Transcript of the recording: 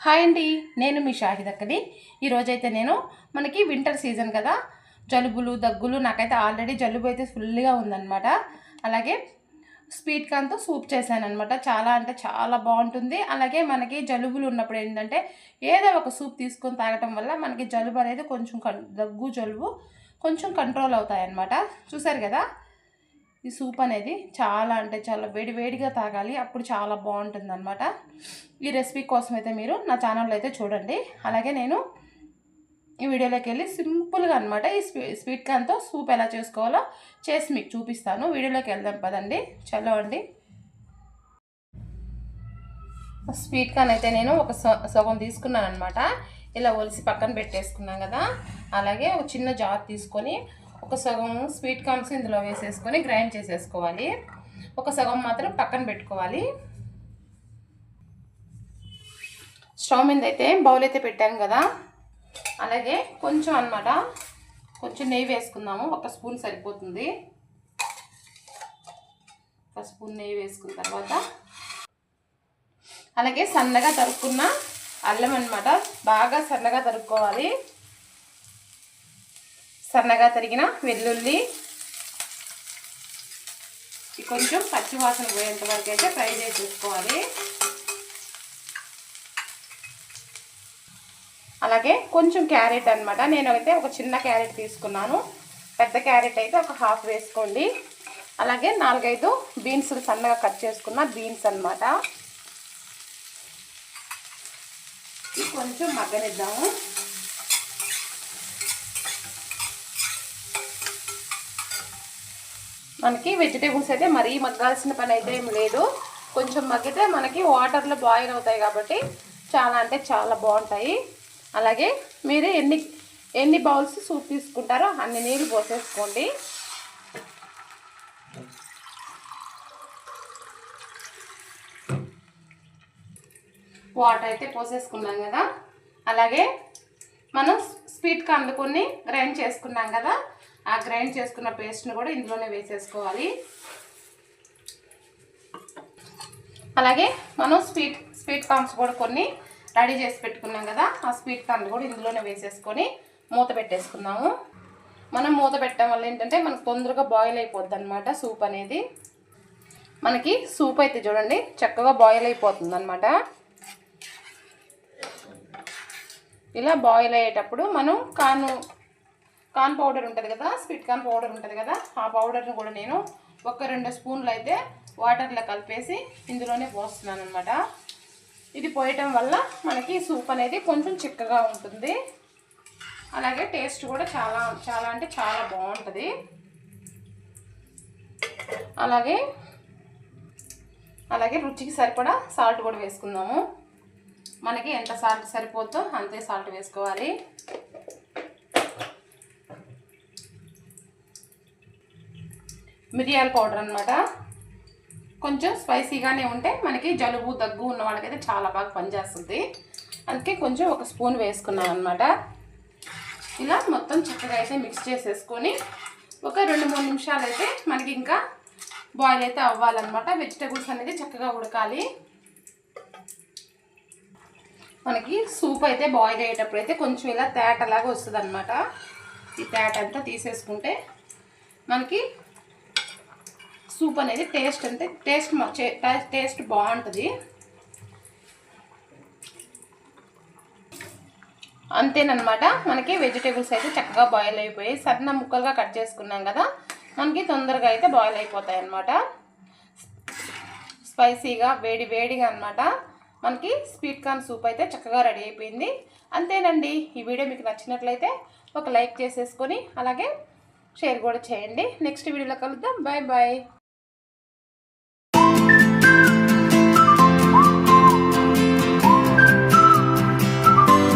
Hi అండి నేను మీ షాహిద్ అక్కడి ఈరోజైతే నేను మనకి వింటర్ సీజన్ కదా. జలుబులు దగ్గులు నాకైతే ఆల్రెడీ జలుబు అయితే ఫుల్గా ఉందన్నమాట. అలాగే స్వీట్ కాన్తో సూప్ చేశాను అనమాట చాలా అంటే చాలా బాగుంటుంది. అలాగే మనకి జలుబులు ఉన్నప్పుడు ఏంటంటే ఏదో ఒక సూప్ తీసుకొని తాగటం వల్ల మనకి జలుబు అనేది కొంచెం దగ్గు జలుబు కొంచెం కంట్రోల్ అవుతాయన్నమాట. చూసారు కదా? ఈ సూప్ అనేది చాలా అంటే చాలా వేడి వేడిగా తాగాలి. అప్పుడు చాలా బాగుంటుంది అనమాట ఈ రెసిపీ కోసం అయితే మీరు నా ఛానల్లో అయితే చూడండి. అలాగే నేను ఈ వీడియోలోకి వెళ్ళి సింపుల్గా అనమాట ఈ స్వీ స్వీట్ కాన్తో సూప్ ఎలా చేసుకోవాలో చేసి మీకు చూపిస్తాను. వీడియోలోకి వెళ్దాం పదండి. చలో అండి. స్వీట్ కాన్ అయితే నేను ఒక సగం తీసుకున్నాను అనమాట ఇలా ఒలిసి పక్కన పెట్టేసుకున్నాం కదా. అలాగే ఒక చిన్న జార్ తీసుకొని ఒక సగం స్వీట్ కార్న్స్ ఇందులో వేసేసుకొని గ్రైండ్ చేసేసుకోవాలి. ఒక సగం మాత్రం పక్కన పెట్టుకోవాలి. స్టవ్ మీద అయితే బౌల్ అయితే పెట్టాను కదా. అలాగే కొంచెం అనమాట కొంచెం నెయ్యి వేసుకుందాము. ఒక స్పూన్ సరిపోతుంది. ఒక స్పూన్ నెయ్యి వేసుకున్న తర్వాత అలాగే సన్నగా తరుక్కున్న అల్లం అనమాట బాగా సన్నగా తరుక్కోవాలి. సన్నగా తరిగిన వెల్లుల్లి కొంచెం పచ్చివాసన పోయేంత వరకు అయితే ఫ్రై చేసేసుకోవాలి. అలాగే కొంచెం క్యారెట్ అనమాట నేను అయితే ఒక చిన్న క్యారెట్ తీసుకున్నాను. పెద్ద క్యారెట్ అయితే ఒక హాఫ్ వేసుకోండి. అలాగే నాలుగైదు బీన్స్ సన్నగా కట్ చేసుకున్న బీన్స్ అనమాట కొంచెం మగ్గనిద్దాము. మనకి వెజిటేబుల్స్ అయితే మరీ మగ్గాల్సిన పని అయితే ఏం లేదు. కొంచెం మగ్గితే మనకి వాటర్లో బాయిల్ అవుతాయి కాబట్టి చాలా అంటే చాలా బాగుంటాయి. అలాగే మీరు ఎన్ని ఎన్ని బౌల్స్ సూప్ తీసుకుంటారో అన్ని నీళ్ళు పోసేసుకోండి. వాటర్ అయితే పోసేసుకున్నాం కదా. అలాగే మనం స్వీట్ కందుకొని గ్రైండ్ చేసుకున్నాం కదా. ఆ గ్రైండ్ చేసుకున్న పేస్ట్ని కూడా ఇందులోనే వేసేసుకోవాలి. అలాగే మనం స్వీట్ స్వీట్ కార్న్స్ కూడా కొన్ని రెడీ చేసి పెట్టుకున్నాం కదా ఆ స్వీట్ కార్న్ కూడా ఇందులోనే వేసేసుకొని మూత పెట్టేసుకున్నాము మనం మూత పెట్టడం వల్ల ఏంటంటే మనకు తొందరగా బాయిల్ అయిపోద్ది అనమాట సూప్ అనేది. మనకి సూప్ అయితే చూడండి చక్కగా బాయిల్ అయిపోతుంది అనమాట ఇలా బాయిల్ అయ్యేటప్పుడు మనం కాను కార్న్ పౌడర్ ఉంటుంది కదా స్వీట్ కార్న్ పౌడర్ ఉంటుంది కదా ఆ పౌడర్ని కూడా నేను ఒక రెండు స్పూన్లు అయితే వాటర్లో కలిపేసి ఇందులోనే పోస్తున్నాను అనమాట ఇది పోయటం వల్ల మనకి సూప్ అనేది కొంచెం చిక్కగా ఉంటుంది. అలాగే టేస్ట్ కూడా చాలా చాలా అంటే చాలా బాగుంటుంది. అలాగే అలాగే రుచికి సరిపడా సాల్ట్ కూడా వేసుకుందాము. మనకి ఎంత సాల్ట్ సరిపోద్దో అంతే సాల్ట్ వేసుకోవాలి. మిరియాల పౌడర్ అనమాట కొంచెం స్పైసీగానే ఉంటే మనకి జలుబు దగ్గు ఉన్న వాళ్ళకైతే చాలా బాగా పనిచేస్తుంది. అందుకే కొంచెం ఒక స్పూన్ వేసుకున్నాను అనమాట ఇలా మొత్తం చక్కగా అయితే మిక్స్ చేసేసుకొని ఒక రెండు మూడు నిమిషాలు అయితే మనకి ఇంకా బాయిల్ అయితే అవ్వాలన్నమాట. వెజిటేబుల్స్ అనేది చక్కగా ఉడకాలి. మనకి సూప్ అయితే బాయిల్ అయ్యేటప్పుడు అయితే కొంచెం ఇలా తేటలాగా వస్తుంది అనమాట ఈ తేట అంతా తీసేసుకుంటే మనకి సూప్ అనేది టేస్ట్ అంటే టేస్ట్ టేస్ట్ బాగుంటుంది. అంతేనమాట మనకి వెజిటేబుల్స్ అయితే చక్కగా బాయిల్ అయిపోయి సన్న ముక్కలుగా కట్ చేసుకున్నాం కదా మనకి తొందరగా అయితే బాయిల్ అయిపోతాయి అన్నమాట స్పైసీగా వేడి వేడిగా అనమాట మనకి స్వీట్ కార్న్ సూప్ అయితే చక్కగా రెడీ అయిపోయింది. అంతేనండి. ఈ వీడియో మీకు నచ్చినట్లయితే ఒక లైక్ చేసేసుకొని అలాగే షేర్ కూడా చేయండి. నెక్స్ట్ వీడియోలో కలుద్దాం. Bye bye.